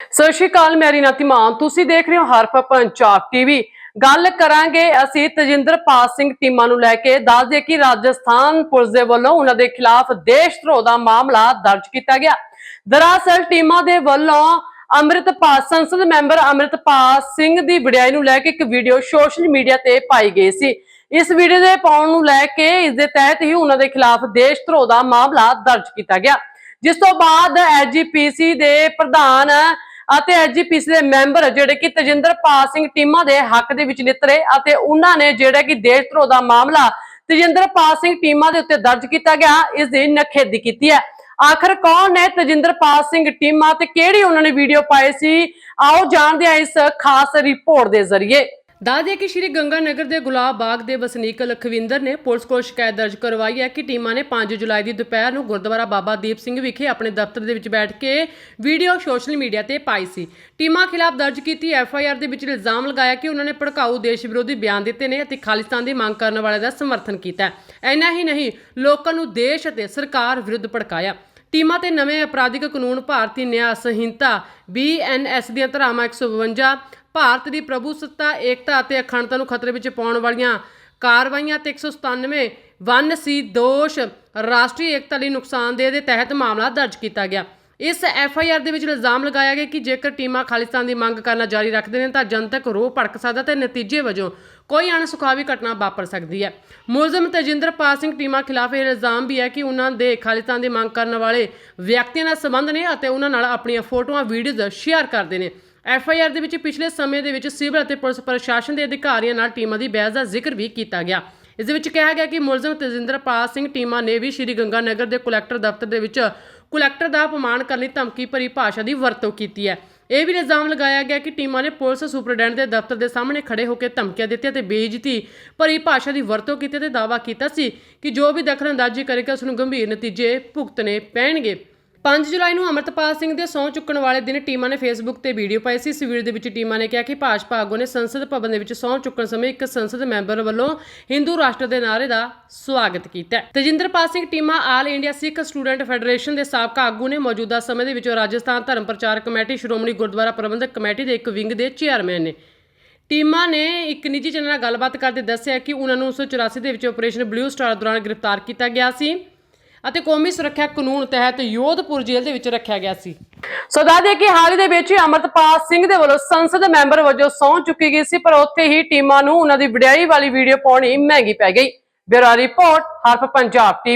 ਸਤਿ ਸ਼੍ਰੀ ਅਕਾਲ, ਮੈਂ ਰੀਨਾ ਮਾਂ ਤੁਸੀਂ ਦੇਖ ਰਹੇ ਹੋ ਹਰਫ ਪੰਜਾਬ ਟੀਵੀ। ਗੱਲ ਕਰਾਂਗੇ ਅਸੀਂ ਤਜਿੰਦਰਪਾਲ ਸਿੰਘ ਟੀਮਾ ਨੂੰ ਲੈ ਕੇ। ਦੱਸ ਦਈਏ ਕਿ ਰਾਜਸਥਾਨ ਪੁਲਿਸ ਦੇ ਵੱਲੋਂ ਉਹਨਾਂ ਦੇ ਖਿਲਾਫ ਦੇਸ਼ ਧਰੋਹ ਦਾ ਮਾਮਲਾ ਦਰਜ ਕੀਤਾ ਗਿਆ। ਦਰਅਸਲ ਟੀਮਾ ਦੇ ਵੱਲੋਂ ਅੰਮ੍ਰਿਤਪਾਲ, ਸੰਸਦ ਮੈਂਬਰ ਅੰਮ੍ਰਿਤਪਾਲ ਸਿੰਘ ਦੀ ਵਡਿਆਈ ਨੂੰ ਲੈ ਕੇ ਇੱਕ ਵੀਡੀਓ ਸੋਸ਼ਲ ਮੀਡੀਆ ਤੇ ਪਾਈ ਗਈ ਸੀ। ਇਸ ਵੀਡੀਓ ਦੇ ਪਾਉਣ ਨੂੰ ਲੈ ਕੇ ਇਸ ਦੇ ਤਹਿਤ ਹੀ ਉਹਨਾਂ ਦੇ ਖਿਲਾਫ ਦੇਸ਼ ਧਰੋਹ ਦਾ ਮਾਮਲਾ ਦਰਜ ਕੀਤਾ ਗਿਆ। ਜਿਸ ਤੋਂ ਬਾਅਦ ਐਜੀਪੀਸੀ ਦੇ ਪ੍ਰਧਾਨ ਅਤੇ ਐਜੀਪੀਸੀ ਦੇ ਮੈਂਬਰ ਜਿਹੜੇ ਕਿ ਤਜਿੰਦਰਪਾਲ ਸਿੰਘ ਟੀਮਾ ਦੇ ਹੱਕ ਦੇ ਵਿੱਚ ਨਿਤਰੇ ਅਤੇ ਉਹਨਾਂ ਨੇ ਜਿਹੜਾ ਕਿ ਦੇਸ਼ ਧਰੋਹ ਦਾ ਮਾਮਲਾ ਤਜਿੰਦਰਪਾਲ ਸਿੰਘ ਟੀਮਾ ਦੇ ਉੱਤੇ ਦਰਜ ਕੀਤਾ ਗਿਆ, ਇਸ ਦੀ ਨਖੇਦੀ ਕੀਤੀ ਹੈ। ਆਖਰ ਕੌਣ ਹੈ ਤਜਿੰਦਰਪਾਲ ਸਿੰਘ ਟੀਮਾ ਤੇ ਕਿਹੜੀ ਉਹਨਾਂ ਨੇ ਵੀਡੀਓ ਪਾਈ ਸੀ? ਆਓ ਜਾਣਦੇ ਹਾਂ ਇਸ ਖਾਸ ਰਿਪੋਰਟ ਦੇ ਜ਼ਰੀਏ। ਦੱਸਦੇ ਕਿ ਸ਼੍ਰੀ ਗੰਗਾ ਨਗਰ ਦੇ ਗੁਲਾਬ ਬਾਗ ਦੇ ਵਸਨੀਕ ਲਖਵਿੰਦਰ ਨੇ ਪੁਲਿਸ ਕੋਲ ਸ਼ਿਕਾਇਤ ਦਰਜ ਕਰਵਾਈ ਹੈ ਕਿ ਟੀਮਾਂ ਨੇ 5 ਜੁਲਾਈ ਦੀ ਦੁਪਹਿਰ ਨੂੰ ਗੁਰਦੁਆਰਾ ਬਾਬਾ ਦੀਪ ਸਿੰਘ ਵਿਖੇ ਆਪਣੇ ਦਫ਼ਤਰ ਦੇ ਵਿੱਚ ਬੈਠ ਕੇ ਵੀਡੀਓ ਸੋਸ਼ਲ ਮੀਡੀਆ ਤੇ ਪਾਈ ਸੀ। ਟੀਮਾਂ ਖਿਲਾਫ ਦਰਜ ਕੀਤੀ ਐਫ ਆਈ ਆਰ ਦੇ ਵਿੱਚ ਇਲਜ਼ਾਮ ਲਗਾਇਆ ਕਿ ਉਹਨਾਂ ਨੇ ਭੜਕਾਊ ਦੇਸ਼ ਵਿਰੋਧੀ ਬਿਆਨ ਦਿੱਤੇ ਨੇ ਅਤੇ ਖਾਲਿਸਤਾਨ ਦੀ ਮੰਗ ਕਰਨ ਵਾਲਿਆਂ ਦਾ ਸਮਰਥਨ ਕੀਤਾ ਹੈ। ਇੰਨਾ ਹੀ ਨਹੀਂ, ਲੋਕਾਂ ਨੂੰ ਦੇਸ਼ ਅਤੇ ਸਰਕਾਰ ਵਿਰੁੱਧ ਭੜਕਾਇਆ। ਟੀਮਾਂ ਤੇ ਨਵੇਂ ਅਪਰਾਧਿਕ ਕਾਨੂੰਨ, ਭਾਰਤੀ ਨਿਆਂ ਸੰਹਿਤਾ ਬੀਐਨਐਸ ਦੀਆਂ ਧਾਰਾਵਾਂ 152 ਭਾਰਤ ਦੀ ਪ੍ਰਭੂਸੱਤਾ ਏਕਤਾ ਅਤੇ ਅਖੰਡਤਾ ਨੂੰ ਖਤਰੇ ਵਿੱਚ ਪਾਉਣ ਵਾਲੀਆਂ ਕਾਰਵਾਈਆਂ ਤੇ 197 ਵਨ ਸੀ ਦੋਸ਼ ਰਾਸ਼ਟਰੀ ਏਕਤਾ ਲਈ ਨੁਕਸਾਨਦੇਹ ਦੇ ਤਹਿਤ ਮਾਮਲਾ ਦਰਜ ਕੀਤਾ ਗਿਆ। ਇਸ ਐਫ ਆਈ ਆਰ ਦੇ ਵਿੱਚ ਇਲਜ਼ਾਮ ਲਗਾਇਆ ਗਿਆ ਕਿ ਜੇਕਰ ਟੀਮਾਂ ਖਾਲਿਸਤਾਨ ਦੀ ਮੰਗ ਕਰਨਾ ਜਾਰੀ ਰੱਖਦੇ ਨੇ ਤਾਂ ਜਨਤਕ ਰੋਹ ਭੜਕ ਸਕਦਾ ਤੇ ਨਤੀਜੇ ਵਜੋਂ ਕੋਈ ਅਣਸੁਖਾਵੀ ਘਟਨਾ ਵਾਪਰ ਸਕਦੀ ਹੈ। ਮੁਲਜ਼ਮ ਤਜਿੰਦਰਪਾਲ ਸਿੰਘ ਟੀਮਾਂ ਖਿਲਾਫ ਇਹ ਇਲਜ਼ਾਮ ਵੀ ਹੈ ਕਿ ਉਹਨਾਂ ਦੇ ਖਾਲਿਸਤਾਨ ਦੀ ਮੰਗ ਕਰਨ ਵਾਲੇ ਵਿਅਕਤੀਆਂ ਨਾਲ ਸੰਬੰਧ ਨੇ ਅਤੇ ਉਹਨਾਂ ਨਾਲ ਆਪਣੀਆਂ ਫੋਟੋਆਂ, ਵੀਡੀਓਜ਼ ਸ਼ੇਅਰ ਕਰਦੇ ਨੇ। ਐਫ ਆਈ ਆਰ ਦੇ ਵਿੱਚ ਪਿਛਲੇ ਸਮੇਂ ਦੇ ਵਿੱਚ ਸਿਵਲ ਅਤੇ ਪੁਲਿਸ ਪ੍ਰਸ਼ਾਸਨ ਦੇ ਅਧਿਕਾਰੀਆਂ ਨਾਲ ਟੀਮਾਂ ਦੀ ਬਹਿਸ ਦਾ ਜ਼ਿਕਰ ਵੀ ਕੀਤਾ ਗਿਆ। ਇਸ ਦੇ ਵਿੱਚ ਕਿਹਾ ਗਿਆ ਕਿ ਮੁਲਜ਼ਮ ਤਜਿੰਦਰਪਾਲ ਸਿੰਘ ਟੀਮਾ ਨੇ ਵੀ ਸ਼੍ਰੀ ਗੰਗਾ ਨਗਰ ਦੇ ਕੁਲੈਕਟਰ ਦਫ਼ਤਰ ਦੇ ਵਿੱਚ ਕੁਲੈਕਟਰ ਦਾ ਅਪਮਾਨ ਕਰਨ ਲਈ ਧਮਕੀ ਭਰੀ ਭਾਸ਼ਾ ਦੀ ਵਰਤੋਂ ਕੀਤੀ ਹੈ। ਇਹ ਵੀ ਇਲਜ਼ਾਮ ਲਗਾਇਆ ਗਿਆ ਕਿ ਟੀਮਾਂ ਨੇ ਪੁਲਿਸ ਸੁਪਰਡੈਂਟ ਦੇ ਦਫ਼ਤਰ ਦੇ ਸਾਹਮਣੇ ਖੜੇ ਹੋ ਕੇ ਧਮਕੀਆਂ ਦਿੱਤੀਆਂ ਤੇ ਬੇਇੱਜ਼ਤੀ ਭਰੀ ਭਾਸ਼ਾ ਦੀ ਵਰਤੋਂ ਕੀਤੀ ਤੇ ਦਾਅਵਾ ਕੀਤਾ ਸੀ ਕਿ ਜੋ ਵੀ ਦਖਲਅੰਦਾਜ਼ੀ ਕਰੇਗਾ ਉਸ ਨੂੰ ਗੰਭੀਰ ਨਤੀਜੇ ਭੁਗਤਣੇ ਪੈਣਗੇ। 5 ਜੁਲਾਈ ਨੂੰ ਅਮਰਤਪਾਲ ਸਿੰਘ ਦੇ ਸਹੁੰ ਚੁੱਕਣ ਵਾਲੇ ਦਿਨ ਟੀਮਾਂ ਨੇ ਫੇਸਬੁੱਕ ਤੇ ਵੀਡੀਓ ਪਾਈ ਸੀ। ਇਸ ਵੀਡੀਓ ਦੇ ਵਿੱਚ ਟੀਮਾਂ ਨੇ ਕਿਹਾ ਕਿ ਭਾਜਪਾ ਆਗੂ ਨੇ ਸੰਸਦ ਭਵਨ ਦੇ ਵਿੱਚ ਸਹੁੰ ਚੁੱਕਣ ਸਮੇਂ ਇੱਕ ਸੰਸਦ ਮੈਂਬਰ ਵੱਲੋਂ ਹਿੰਦੂ ਰਾਸ਼ਟਰ ਦੇ ਨਾਅਰੇ ਦਾ ਸਵਾਗਤ ਕੀਤਾ ਹੈ। Tajinderpal Singh Teema all India Sikh student federation ਦੇ ਸਾਬਕਾ ਆਗੂ ਨੇ ਮੌਜੂਦਾ ਸਮੇਂ ਦੇ ਵਿੱਚ ਰਾਜਸਥਾਨ ਧਰਮ ਪ੍ਰਚਾਰ ਕਮੇਟੀ, ਸ਼੍ਰੋਮਣੀ ਗੁਰਦੁਆਰਾ ਪ੍ਰਬੰਧਕ ਕਮੇਟੀ ਦੇ ਇੱਕ ਵਿੰਗ ਦੇ ਚੇਅਰਮੈਨ ਨੇ। ਟੀਮਾਂ ਨੇ ਇੱਕ ਨਿੱਜੀ ਚੈਨਲ ਨਾਲ ਗੱਲਬਾਤ ਕਰਦੇ ਦੱਸਿਆ ਕਿ ਉਹਨਾਂ ਨੂੰ 1984 ਦੇ ਵਿੱਚ ਆਪਰੇਸ਼ਨ ਬਲੂ ਸਟਾਰ ਦੌਰਾਨ ਗ੍ਰਿਫਤਾਰ ਕੀਤਾ ਗਿਆ ਸੀ। ਅਤੇ ਕੌਮੀ ਸੁਰੱਖਿਆ ਕਾਨੂੰਨ ਤਹਿਤ ਯੋਧਪੁਰ ਜੇਲ੍ਹ ਦੇ ਵਿੱਚ ਰੱਖਿਆ ਗਿਆ ਸੀ। ਸੋ ਦੱਸਦੇ ਕਿ ਹਾਲ ਦੇ ਵਿੱਚ ਹੀ ਅਮਰਤਪਾਲ ਸਿੰਘ ਦੇ ਵੱਲੋਂ ਸੰਸਦ ਮੈਂਬਰ ਵਜੋਂ ਸਹੁੰ ਚੁੱਕੀ ਗਈ ਸੀ, ਪਰ ਉੱਥੇ ਹੀ ਟੀਮਾਂ ਨੂੰ ਉਹਨਾਂ ਦੀ ਵਡਿਆਈ ਵਾਲੀ ਵੀਡੀਓ ਪਾਉਣੀ ਮਹਿੰਗੀ ਪੈ ਗਈ। ਬਿਊਰੋ ਰਿਪੋਰਟ ਹਰਫ ਪੰਜਾਬ ਟੀਵੀ